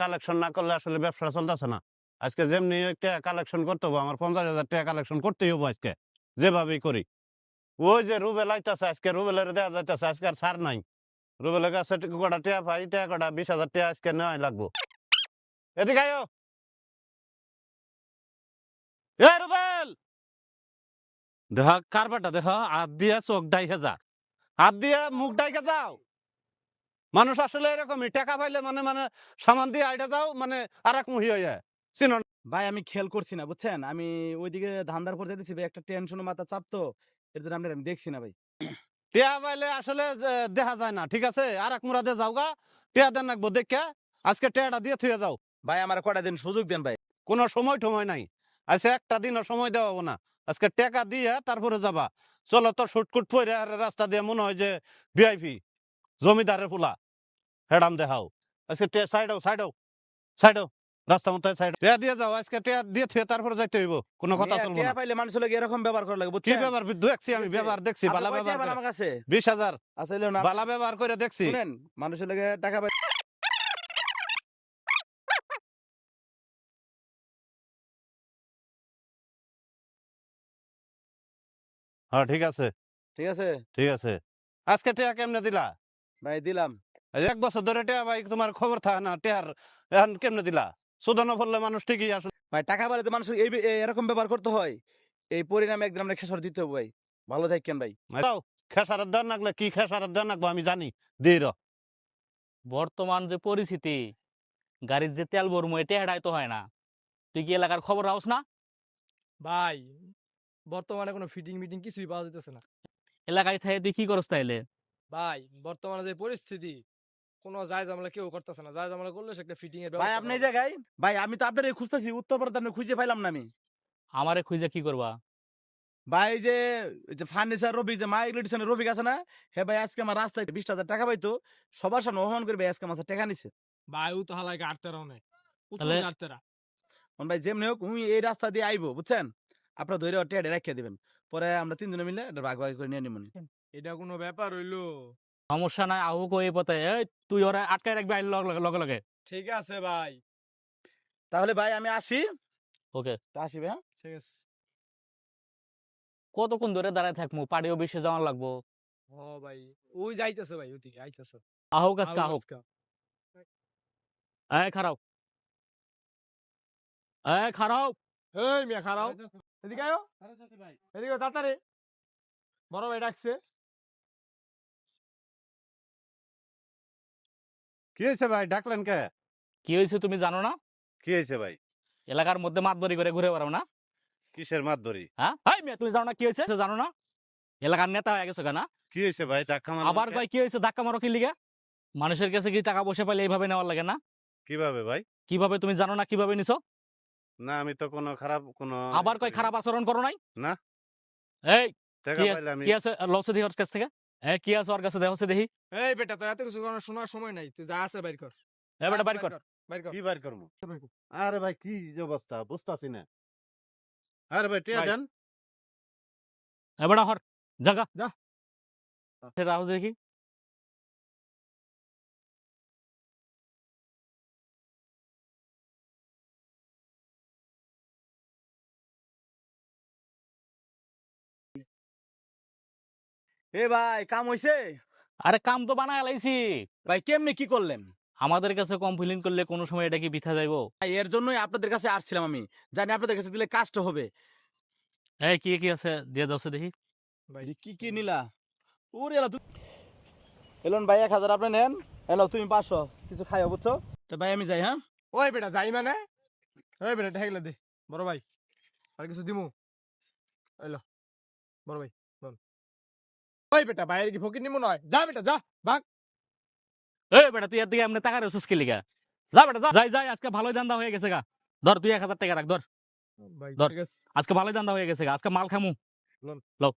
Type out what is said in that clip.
Collection না করলে আসলে ব্যবসা চলতেছে না। আজকে যেমনি টাকা কালেকশন করতে হবে, আমার পঞ্চাশ হাজার টাকা কালেকশন করতেই হব আজকে, যেভাবেই করি। ওই যে রুবেল আইতাছে আজকে, রুবেলের দেওয়া যাইতেছে, আজকে আর ছাড় নাই। রুবেলের কাছে কটা টিয়া পাই, টিয়া কটা বিশ হাজার টাকা আজকে নেওয়াই লাগবো। এদিকে আয়ো! এ রুবেল! দেখ কারবারটা দেখ, হাত দিয়া চোখ ডাই হাজার হাত দিয়া মুখ ডাইকে যাও। মানুষ আসলে এরকমই টাকা পাইলে মানে মানে সামান দিয়ে আইডা যাও মানে আর এক মুহি হয়ে যায়। চিনো ভাই আমি খেয়াল করছি না বুঝছেন? আমি ওইদিকে ধান্দার পর যেতেছি ভাই একটা টেনশন মাথা চাপ তো এর জন্য আপনার আমি দেখছি না ভাই। টিয়া পাইলে আসলে দেখা যায় না ঠিক আছে? আর এক মুরাদে যাও গা টিয়া দেন রাখব দেখে আজকে টিয়াটা দিয়ে থুয়ে যাও। ভাই আমার কটা দিন সুযোগ দেন ভাই? কোনো সময় টময় নাই। আচ্ছা একটা দিনও সময় দেওয়া হব না। আজকে টাকা দিয়ে তারপরে যাবা। চলো তো শুটকুট পরে আর রাস্তা দিয়ে মনে হয় যে ভিআইপি জমিদারের পোলা। হেডাম দেখাও। আজকে সাইডও সাইডও সাইডও রাস্তা মতো সাইড টিয়া দিয়ে যাও আজকে টিয়া দিয়ে থুয়ে তারপরে যাইতে হইব কোনো কথা চলবো টিয়া না। পাইলে মানুষ লাগে এরকম ব্যবহার করা লাগে কি বুঝছেন? ব্যবহার দেখছি আমি ব্যবহার দেখছি বালা ব্যবহার আমার কাছে বিশ হাজার। আসলে না? বালা ব্যবহার করে দেখছি। শুনেন মানুষের লাগে টাকা পাই হ্যাঁ ঠিক আছে। ঠিক আছে? ঠিক আছে। আজকে টিয়া কেমনে দিলা? ভাই দিলাম। এক বছর ধরে টিয়া ভাই তোমার খবর থাকে না টিয়ার এখন কেমনে দিলা? সুদনা বললে মানুষ ঠিকই আসলে ভাই টাকা পাইলে তো মানুষ এই এই- এরকম ব্যবহার করতে হয় এই পরিণামে একদিন আমরা খেসর দিতে হবে ভাই। ভালো থাকেন ভাই। যাও, খেসারের দেন নাগলে কি খেসারের দেন নাগবো আমি জানি। দিই র। বর্তমান যে পরিস্থিতি গাড়ির যে তেল ভরমু এটা হেডাই তো হয় না। তুই কি এলাকার খবর রাখস না? ভাই বর্তমানে কোনো ফিটিং মিটিং কিছুই পাওয়া যেতেছে না। এলাকায় থেকে তুই কি করস তাইলে? ভাই বর্তমানে যে পরিস্থিতি কোনো যায় জামলা কেউ করতেছে না। যায় জামলা করলে সে একটা ফিটিং এর ভাই আপনি এই জায়গায় ভাই আমি তো আপনার খুঁজতেছি উত্তর ভারত আপনি খুঁজে পাইলাম না আমি। আমারে খুঁজে কি করবা? ভাই যে যে ফার্নিচার রবি যে মাইক লিটিশনের রবি আছে না হে ভাই আজকে আমার রাস্তায় বিশ হাজার টাকা পাইতো সবার সামনে অপমান করে ভাই আজকে আমার টাকা নিছে। ভাই ও তো হালাই গাড়তে রনে তাহলে- গাড়তে রা মানে ভাই যেমনি হোক উনি এই রাস্তা দিয়ে আইবো বুঝছেন? আপনার ধৈর্য টেডে রেখে দিবেন। পরে আমরা তিনজনে মিলে এটা ভাগ ভাগ করে নিয়ে নিব এটা কোনো ব্যাপার হইল? সমস্যা নাই আহু কই পথে। এই তুই ওরা আটকায় রাখবি আইল লগে লগে লগে ঠিক আছে ভাই। তাহলে ভাই আমি আসি। ওকে। তা আসি ভাই হ্যাঁ? ঠিক আছে। কতক্ষণ ধরে দাঁড়ায় থাকব? পাড়ি অফিসে যাওয়ার লাগবো? ও ভাই ওই যাইতেছে ভাই ওদিকে আইতেছে। আহুক আজকে আহুক। এই খারাপ। এই খারাপ। এই মিয়া খারাও এদিকে আয়ো। এদিকে তাড়াতাড়ি। বড় ভাই ডাকছে। কি হয়েছে ভাই? ডাকলেন কে? কি হয়েছে তুমি জানো না? কি হয়েছে ভাই? এলাকার মধ্যে মাতবরি করে ঘুরে বেড়াও না? কিসের মাত ধরি হ্যাঁ? হাই মিয়া তুমি জানো না কি হয়েছে? জানো না? এলাকার নেতা হয়ে গেছো কেনা? কি হয়েছে ভাই? ধাক্কা মারলেন আবার? কয় কি হয়েছে? ধাক্কা মারো কি লিগে? মানুষের কাছে কি টাকা পয়সা পাইলে এইভাবে নেওয়ার লাগে না? কীভাবে ভাই? কীভাবে তুমি জানো না কীভাবে নিছো? না আমি তো কোনো খারাপ কোনো আবার কয় খারাপ আচরণ করো নাই? না। এই টাকা কি- পাইলে আমি কি আছে লসে দেখি ওর কাছ থেকে? হ্যাঁ কি আছে ওর কাছে? দেখো দেখি। এই বেটা তোর এত কিছু শোনার সময় নাই। তুই যা আছে বাইর কর। এ বেটা বাইর কর। বাইর কর। কি করব? বাইর কর। আরে ভাই কি অবস্থা? বুঝতাছি না। আরে ভাই টিয়া যান দেন। এ বেটা হর জাগা। যা। রাহুল দেখি। এ ভাই কাম হইছে? আরে কাম তো বানায় লাইছি। ভাই কেমনে কি করলেন? আমাদের কাছে কমপ্লেন করলে কোনো সময় এটা কি বিথা যাইবো? ভাই, এর জন্যই আপনাদের কাছে আসছিলাম আমি। জানি আপনাদের কাছে দিলে কাজটা হবে। এই কি কি আছে? দিয়ে দছে দেখি। ভাই কি কি নিলা? ওরে এলা তুই এলন ভাই এক হাজার আপনি নেন। এলো তুমি পাঁচশো। কিছু খাইও বুঝছ? তো ভাই আমি যাই হ্যাঁ? ওই বেটা যাই মানে? ওই বেটা ঠেকলে দে। বড় ভাই আর কিছু দিমু? এলো বড় ভাই। ওই বেটা বাইরে কি ফকির নিমু নয়। যা বেটা যা এই বেটা তুই এর দিকে এমনি টাকা রেছিস কি লিগা? যা বেটা যা। যাই যাই আজকে ভালোই দান্দা হয়ে গেছে গা। ধর তুই এক হাজার টাকা রাখ ধর। ধর। আজকে ভালোই দান্দা হয়ে গেছে গা। আজকে মাল খামু। লও।